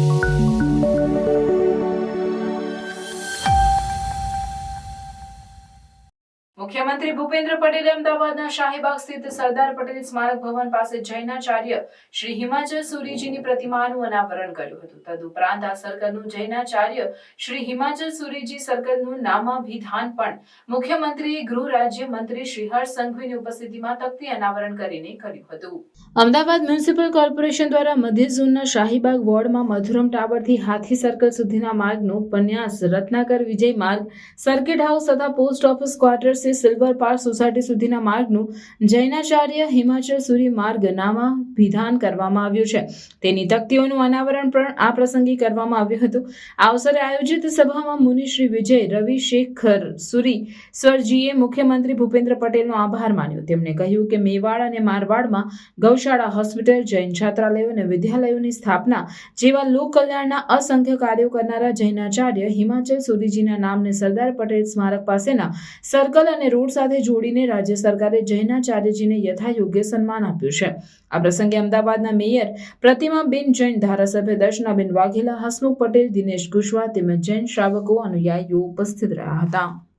Thank you. મુખ્યમંત્રી ભૂપેન્દ્ર પટેલે અમદાવાદના શાહીબાગ સ્થિત સરદાર પટેલ સ્મારક ભવન પાસે જૈનાચાર્ય શ્રી હિમાચલ સુરીજીની પ્રતિમાનું અનાવરણ કર્યું હતું. તદુપરાંત આ સર્કલનું જૈનાચાર્ય શ્રી હિમાચલ સુરીજી સર્કલનું નામાભિધાન પણ મુખ્યમંત્રીએ ગૃહ રાજ્ય મંત્રી શ્રી હર્ષ સંઘવીની ઉપસ્થિતિમાં તકતી અનાવરણ કરીને કર્યું હતું. અમદાવાદ મ્યુનિસિપલ કોર્પોરેશન દ્વારા મધ્ય ઝોનના શાહીબાગ વોર્ડમાં મધુરમ ટાવરથી હાથી સર્કલ સુધીના માર્ગનું ઉપન્યાસ, રત્નાકર વિજય માર્ગ, સર્કિટ હાઉસ તથા પોસ્ટ ઓફિસ ક્વાર્ટર્સથી સિલ્વર પાર્ક સોસાયટી સુધીના માર્ગનું જૈનાચાર્ય હિમાચલ સુરી માર્ગ નામાભિધાન કરવામાં આવ્યું છે. તેની તકતીઓનું અનાવરણ પણ આ પ્રસંગે કરવામાં આવ્યું હતું. આ અવસરે આયોજિત સભામાં મુનિ શ્રી વિજય રવિ શેખર સુરી સરજીએ મુખ્યમંત્રી ભૂપેન્દ્ર પટેલનો આભાર માન્યો. તેમણે કહ્યું કે મેવાડ અને મારવાડમાં ગૌશાળા હોસ્પિટલ, જૈન છાત્રાલયો અને વિદ્યાલયોની સ્થાપના જેવા લોક કલ્યાણના અસંખ્ય કાર્યો કરનારા જૈનાચાર્ય હિમાચલ સુરીજીના નામને સરદાર પટેલ સ્મારક પાસેના સર્કલ અને રોડ સાથે જોડીને રાજ્ય સરકારે જૈનાચાર્યજીને યથાયોગ્ય સન્માન આપ્યું છે. આ પ્રસંગે અમદાવાદના મેયર પ્રતિમાબેન જૈન, ધારાસભ્ય દર્શનાબેન વાઘેલા, હસમુખ પટેલ, દિનેશ કુશવાહ તેમજ જૈન શ્રાવકો અનુયાયીઓ ઉપસ્થિત રહ્યા હતા.